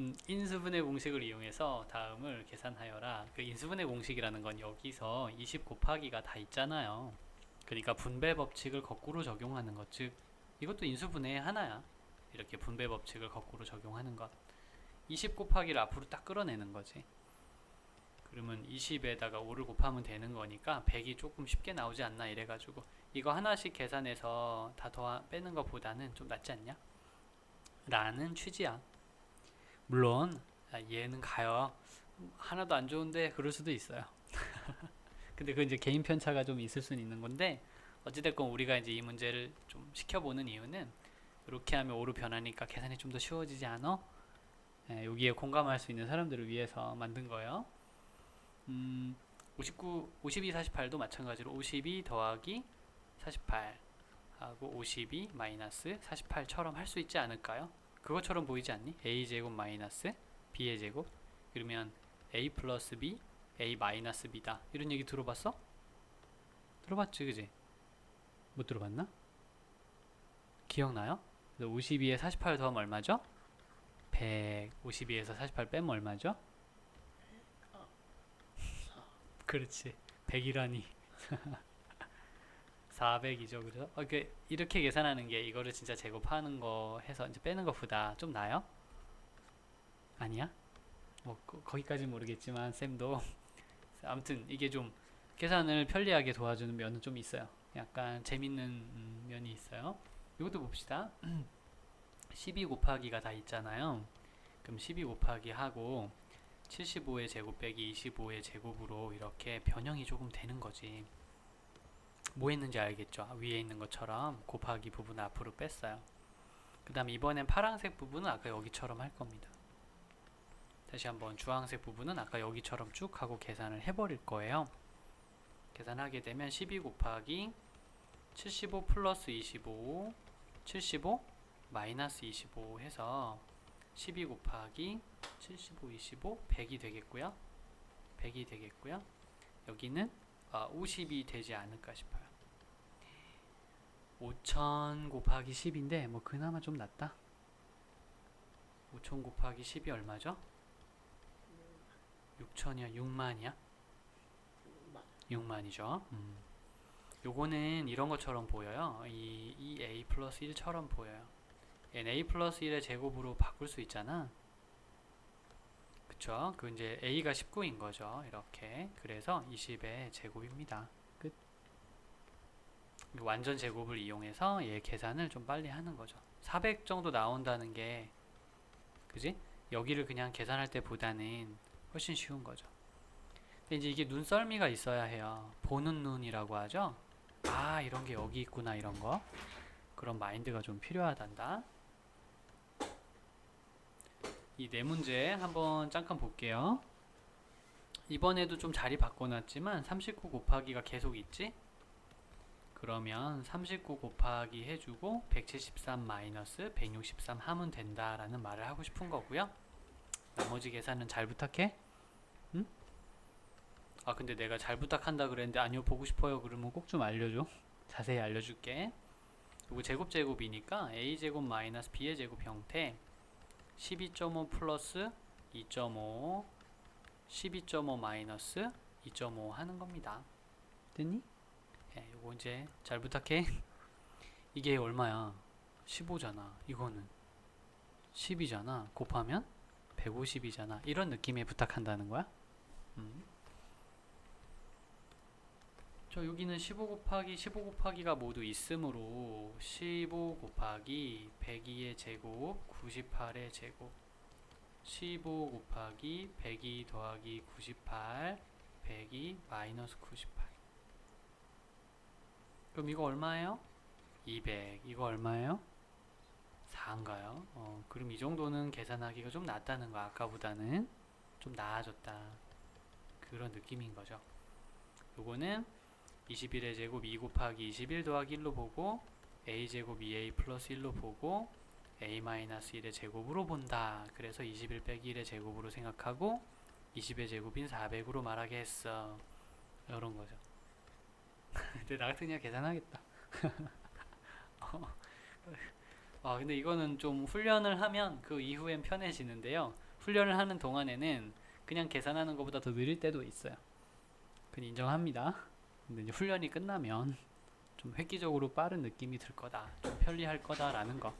음, 인수분해 공식을 이용해서 다음을 계산하여라. 그 인수분해 공식이라는 건 여기서 20 곱하기가 다 있잖아요. 그러니까 분배 법칙을 거꾸로 적용하는 것, 즉 이것도 인수분해의 하나야. 이렇게 분배 법칙을 거꾸로 적용하는 것. 20 곱하기를 앞으로 딱 끌어내는 거지. 그러면 20에다가 5를 곱하면 되는 거니까 100이 조금 쉽게 나오지 않나 이래가지고 이거 하나씩 계산해서 다 더 빼는 것보다는 좀 낫지 않냐? 라는 취지야. 물론 아, 얘는 가요. 하나도 안 좋은데 그럴 수도 있어요. 근데 그 이제 개인 편차가 좀 있을 수는 있는 건데 어찌됐건 우리가 이제 이 문제를 좀 시켜보는 이유는 이렇게 하면 5로 변하니까 계산이 좀 더 쉬워지지 않아? 예, 여기에 공감할 수 있는 사람들을 위해서 만든 거예요. 음, 59, 52, 48도 마찬가지로 52 더하기 48 하고 52 마이너스 48처럼 할 수 있지 않을까요? 그것처럼 보이지 않니? a 제곱 마이너스 b의 제곱 그러면 a 플러스 b, a 마이너스 b다 이런 얘기 들어봤어? 들어봤지 그지? 못 들어봤나? 기억나요? 52에 48 더하면 얼마죠? 100 52에서 48 빼면 얼마죠? 그렇지 100이라니 400이죠 그죠? 어, 그 이렇게 계산하는 게 이거를 진짜 제곱하는 거 해서 이제 빼는 것보다 좀 나아요? 아니야? 뭐 거, 거기까지 모르겠지만 쌤도 아무튼 이게 좀 계산을 편리하게 도와주는 면은 좀 있어요. 약간 재밌는 음, 면이 있어요. 이것도 봅시다. 12 곱하기가 다 있잖아요. 그럼 12 곱하기 하고 75의 제곱 빼기 25의 제곱으로 이렇게 변형이 조금 되는 거지. 뭐 했는지 알겠죠? 위에 있는 것처럼 곱하기 부분을 앞으로 뺐어요. 그 다음 이번엔 파란색 부분은 아까 여기처럼 할 겁니다. 다시 한번 주황색 부분은 아까 여기처럼 쭉 하고 계산을 해버릴 거예요. 계산하게 되면 12 곱하기 75 플러스 25 75 마이너스 25 해서 12 곱하기 75 25 100이 되겠고요. 100이 되겠고요. 여기는 아, 50이 되지 않을까 싶어요. 5000 곱하기 10인데 뭐 그나마 좀 낫다. 5000 곱하기 10이 얼마죠? 6천이야, 6만이야? 6만이죠. 음. 요거는 이런 것처럼 보여요. 이, 이 a 플러스 1처럼 보여요. 얘는 a 플러스 1의 제곱으로 바꿀 수 있잖아. 그쵸? 그 이제 a가 19인 거죠. 이렇게. 그래서 20의 제곱입니다. 끝. 완전 제곱을 이용해서 얘 계산을 좀 빨리 하는 거죠. 400 정도 나온다는 게 그지? 여기를 그냥 계산할 때보다는 훨씬 쉬운 거죠. 근데 이제 이게 눈썰미가 있어야 해요. 보는 눈이라고 하죠. 아, 이런 게 여기 있구나, 이런 거. 그런 마인드가 좀 필요하단다. 이 네 문제 한번 잠깐 볼게요. 이번에도 좀 자리 바꿔놨지만 39 곱하기가 계속 있지? 그러면 39 곱하기 해주고 173 마이너스 163 하면 된다라는 말을 하고 싶은 거고요. 나머지 계산은 잘 부탁해. 응? 아 근데 내가 잘 부탁한다 그랬는데 아니요 보고 싶어요 그러면 꼭 좀 알려줘. 자세히 알려줄게. 이거 제곱 제곱이니까 a 제곱 마이너스 b의 제곱 형태 12.5 플러스 2.5 12.5 마이너스 2.5 하는 겁니다. 됐니? 예, 요거 이제 잘 부탁해. 이게 얼마야? 15잖아. 이거는 10이잖아. 곱하면 150이잖아. 이런 느낌에 부탁한다는 거야? 음. 저 여기는 15 곱하기 15 곱하기가 모두 있으므로 15 곱하기 102의 제곱 98의 제곱 15 곱하기 102 더하기 98 102 마이너스 98 그럼 이거 얼마예요? 200 이거 얼마예요? 4인가요? 어, 그럼 이 정도는 계산하기가 좀 낫다는 거 아까보다는 좀 나아졌다 그런 느낌인 거죠 요거는 21의 제곱 2 곱하기 21 더하기 1로 보고 a 제곱 2a 플러스 1로 보고 a 마이너스 1의 제곱으로 본다 그래서 21 빼기 1의 제곱으로 생각하고 20의 제곱인 400으로 말하게 했어 이런 거죠 근데 나 같으면 그냥 계산하겠다 어, 아 근데 이거는 좀 훈련을 하면 그 이후엔 편해지는데요. 훈련을 하는 동안에는 그냥 계산하는 것보다 더 느릴 때도 있어요. 그건 인정합니다. 근데 이제 훈련이 끝나면 좀 획기적으로 빠른 느낌이 들 거다. 좀 편리할 거다라는 거.